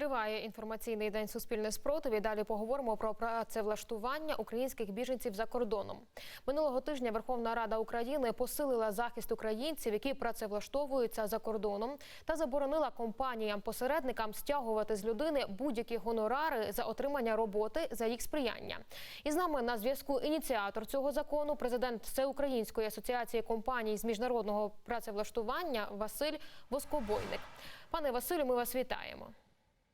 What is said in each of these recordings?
Триває інформаційний день Суспільне спротив. І Далі поговоримо про працевлаштування українських біженців за кордоном. Минулого тижня Верховна Рада України посилила захист українців, які працевлаштовуються за кордоном, та заборонила компаніям-посередникам стягувати з людини будь-які гонорари за отримання роботи за їх сприяння. І з нами на зв'язку ініціатор цього закону, президент Всеукраїнської асоціації компаній з міжнародного працевлаштування Василь Воскобойник. Пане Василю, ми вас вітаємо.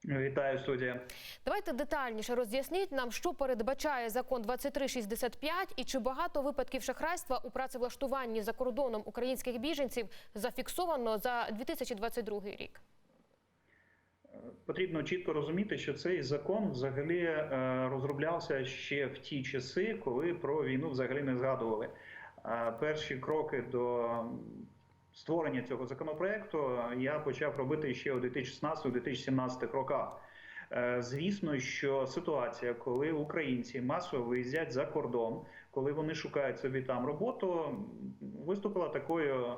Вітаю студія. Давайте детальніше роз'ясніть нам, що передбачає закон 2365 і чи багато випадків шахрайства у працевлаштуванні за кордоном українських біженців зафіксовано за 2022 рік. Потрібно чітко розуміти, що цей закон взагалі е, розроблявся ще в ті часи, коли про війну взагалі не згадували. Е, Перші кроки до створення цього законопроекту я почав робити ще у 2016-2017 роках. Е, Звісно, що ситуація, коли українці масово виїздять за кордон, коли вони шукають собі там роботу, виступила такою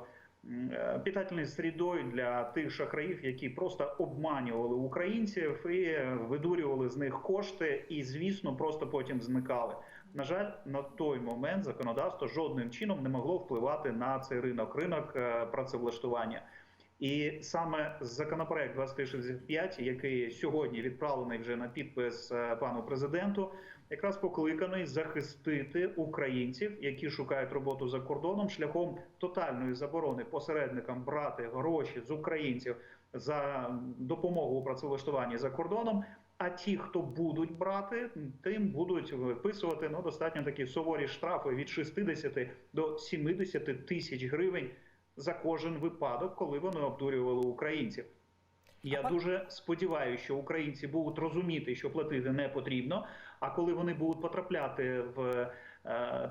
е, питательною середою для тих шахраїв, які просто обманювали українців і видурювали з них кошти, і звісно, просто потім зникали. На жаль, на той момент законодавство жодним чином не могло впливати на цей ринок, ринок е, працевлаштування. І саме законопроект 2365, який сьогодні відправлений вже на підпис е, пану президенту, якраз покликаний захистити українців, які шукають роботу за кордоном, шляхом тотальної заборони посередникам брати гроші з українців за допомогу у працевлаштуванні за кордоном. А ті, хто будуть брати, тим будуть виписувати ну достатньо такі суворі штрафи від 60 до 70 тисяч гривень за кожен випадок, коли вони обдурювали українців. Я дуже сподіваюся, що українці будуть розуміти, що платити не потрібно. А коли вони будуть потрапляти в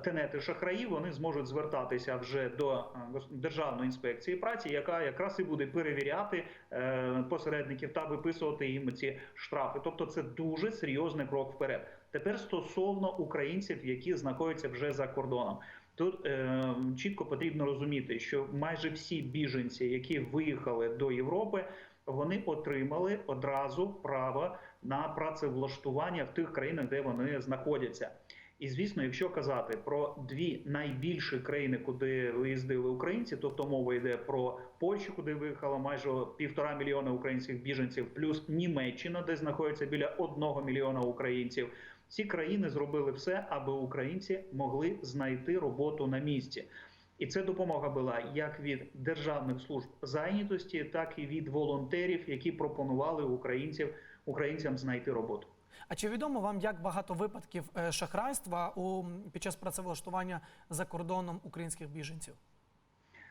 тенети шахраїв, вони зможуть звертатися вже до е, Державної інспекції праці, яка якраз і буде перевіряти е, посередників та виписувати їм ці штрафи. Тобто, це дуже серйозний крок вперед. Тепер стосовно українців, які знаходяться вже за кордоном. Тут е, чітко потрібно розуміти, що майже всі біженці, які виїхали до Європи, вони отримали одразу право на працевлаштування в тих країнах, де вони знаходяться. І звісно, якщо казати про дві найбільші країни, куди виїздили українці, тобто мова йде про Польщу, куди виїхало майже півтора мільйона українських біженців, плюс Німеччина, де знаходиться біля одного мільйона українців. Ці країни зробили все, аби українці могли знайти роботу на місці. І це допомога була як від державних служб зайнятості, так і від волонтерів, які пропонували українців українцям знайти роботу. А чи відомо вам, як багато випадків е, шахрайства у під час працевлаштування за кордоном українських біженців?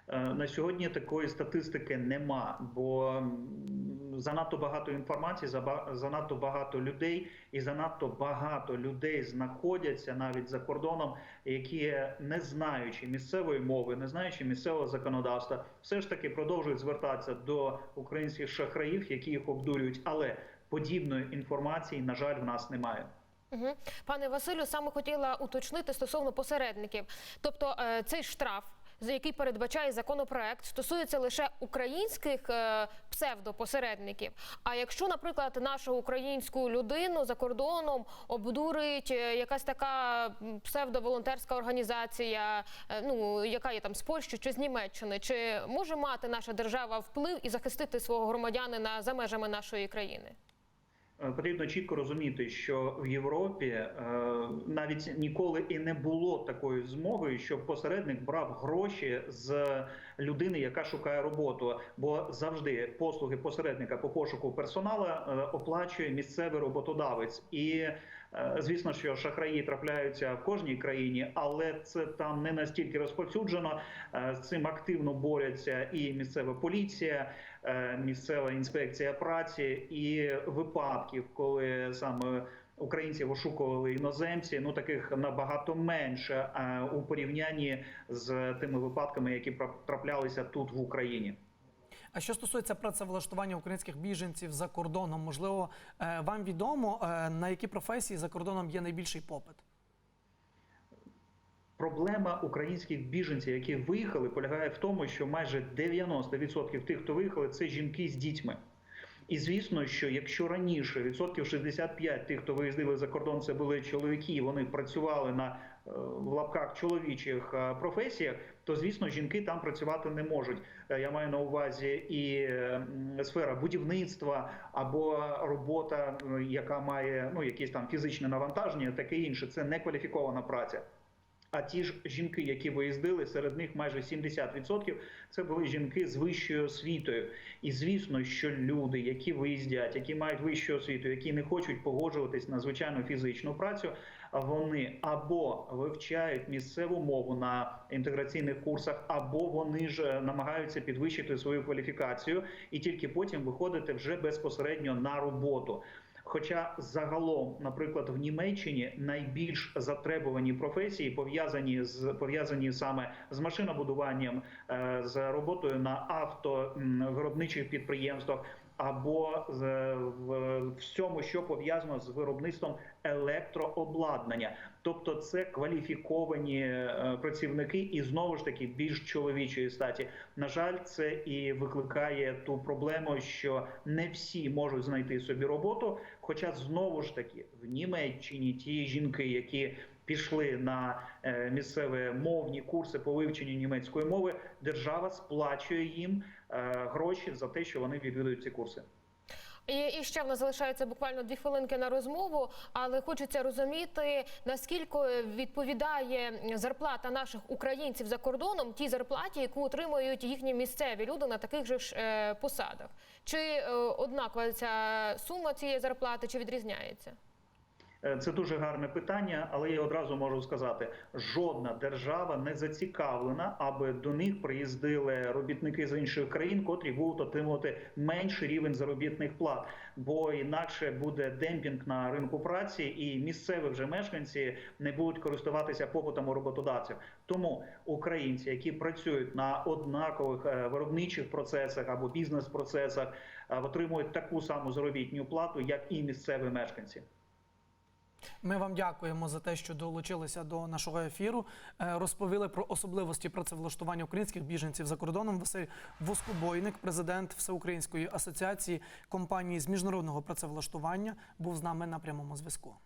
Е, На сьогодні такої статистики нема, бо занадто багато інформації, занадто багато людей, і занадто багато людей знаходяться навіть за кордоном, які не знаючи місцевої мови, не знаючи місцевого законодавства, все ж таки продовжують звертатися до українських шахраїв, які їх обдурюють. Але подібної інформації, на жаль, в нас немає. Угу. Пане Василю, саме хотіла уточнити стосовно посередників. Тобто е, цей штраф, за який передбачає законопроект, стосується лише українських е, псевдопосередників. А якщо, наприклад, нашу українську людину за кордоном обдурить е, якась така псевдоволонтерська організація, ну яка є там з Польщі чи з Німеччини, чи може мати наша держава вплив і захистити свого громадянина за межами нашої країни? Е, Потрібно чітко розуміти, що в Європі е, навіть ніколи і не було такої змоги, щоб посередник брав гроші з людини, яка шукає роботу. Бо завжди послуги посередника по пошуку персоналу е, оплачує місцевий роботодавець. І звісно, що шахраї трапляються в кожній країні, але це там не настільки розповсюджено. З цим активно борються і місцева поліція, місцева інспекція праці, і випадків, коли саме українців ошукували іноземці, ну таких набагато менше е, у порівнянні з тими випадками, які траплялися тут в Україні. А що стосується працевлаштування українських біженців за кордоном, можливо, е, вам відомо е, на які професії за кордоном є найбільший попит? Проблема українських біженців, які виїхали, полягає в тому, що майже 90% тих, хто виїхали, це жінки з дітьми. І звісно, що якщо раніше відсотків 65 тих, хто виїздили за кордон, це були чоловіки, вони працювали на е, в лапках чоловічих е, професіях, то звісно жінки там працювати не можуть. Е, Я маю на увазі і сфера будівництва або робота, яка має ну якісь там фізичне навантаження, таке інше. Це не кваліфікована праця. А ті ж жінки, які виїздили, серед них майже 70% це були жінки з вищою освітою. І звісно, що люди, які виїздять, які мають вищу освіту, які не хочуть погоджуватись на звичайну фізичну працю, вони або вивчають місцеву мову на інтеграційних курсах, або вони ж е, намагаються підвищити свою кваліфікацію і тільки потім виходити вже безпосередньо на роботу. Хоча загалом, наприклад, в Німеччині найбільш затребувані професії пов'язані з пов'язані саме з машинобудуванням, е, з роботою на автовиробничих підприємствах або в всьому, що пов'язано з виробництвом електрообладнання, тобто це кваліфіковані е, працівники, і знову ж таки більш чоловічої статі. На жаль, це і викликає ту проблему, що не всі можуть знайти собі роботу. Хоча знову ж таки в Німеччині ті жінки, які пішли на е, місцеві мовні курси по вивченню німецької мови, держава сплачує їм е, гроші за те, що вони відвідують ці курси. І, і ще в нас залишається буквально дві хвилинки на розмову, але хочеться розуміти, наскільки відповідає зарплата наших українців за кордоном тій зарплаті, яку отримують їхні місцеві люди на таких же ж е, посадах. Чи е, однакова ця сума цієї зарплати, чи відрізняється? Е, Це дуже гарне питання, але я одразу можу сказати: жодна держава не зацікавлена, аби до них приїздили робітники з інших країн, котрі будуть отримувати менший рівень заробітних плат, бо інакше буде демпінг на ринку праці, і місцеві вже мешканці не будуть користуватися попитом у роботодавців. Тому українці, які працюють на однакових е, виробничих процесах або бізнес-процесах, е, отримують таку саму заробітну плату, як і місцеві мешканці. Ми вам дякуємо за те, що долучилися до нашого ефіру. Е, Розповіли про особливості працевлаштування українських біженців за кордоном. Василь Воскобойник, президент Всеукраїнської асоціації компанії з міжнародного працевлаштування, був з нами на прямому зв'язку.